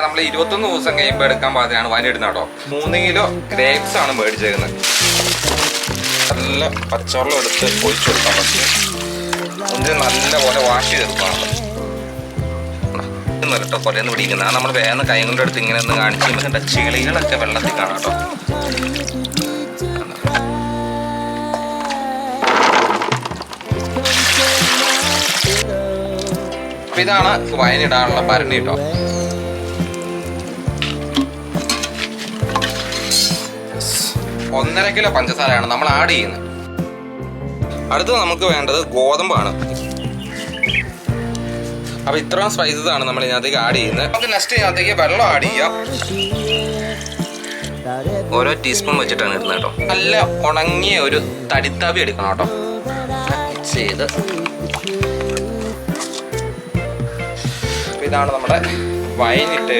നമ്മൾ ഇരുപത്തൊന്ന് ദിവസം കഴിയുമ്പോൾ എടുക്കാൻ പാകത്തിനാണ് വൈൻ ഇടുന്നത് കേട്ടോ. മൂന്ന് കിലോ ഗ്രേപ്സ് ആണ് മേടിച്ചേക്കുന്നത്. നല്ല പച്ചവെള്ളം എടുത്ത് ഒഴിച്ചു കൊടുക്കാം പറ്റും. നല്ല പോലെ വാഷ് ചെയ്തെടുക്കണം കേട്ടോ കൊലന്ന് പിടിക്കുന്നത് നമ്മൾ വേഗം കൈ കൊണ്ട് എടുത്ത് ഇങ്ങനെ ഒന്ന് കാണിച്ച് കഴിയുമ്പോൾ ചെളികളൊക്കെ വെള്ളത്തിൽ കാണാം കേട്ടോ. ഇതാണ് വയനിടാനുള്ള ഭരണി കേട്ടോ. ഒന്നര കിലോ പഞ്ചസാരയാണ് നമ്മൾ ആഡ് ചെയ്യുന്നത്. അടുത്തത് നമുക്ക് വേണ്ടത് ഗോതമ്പാണ്. അപ്പൊ ഇത്രയും സ്പൈസസ് ആണ് നമ്മൾ ഇതിനകത്തേക്ക് ആഡ് ചെയ്യുന്നത്. നമുക്ക് നെക്സ്റ്റ് ഇതിനകത്തേക്ക് വെള്ളം ആഡ് ചെയ്യാം. ഓരോ ടീസ്പൂൺ വെച്ചിട്ടാണ് ഇടുന്നത് കേട്ടോ. നല്ല ഉണങ്ങിയ ഒരു തടിത്താവി എടുക്കണം കേട്ടോ. ചെയ്ത്. ഇതാണ് നമ്മുടെ വൈൻ ഇട്ട്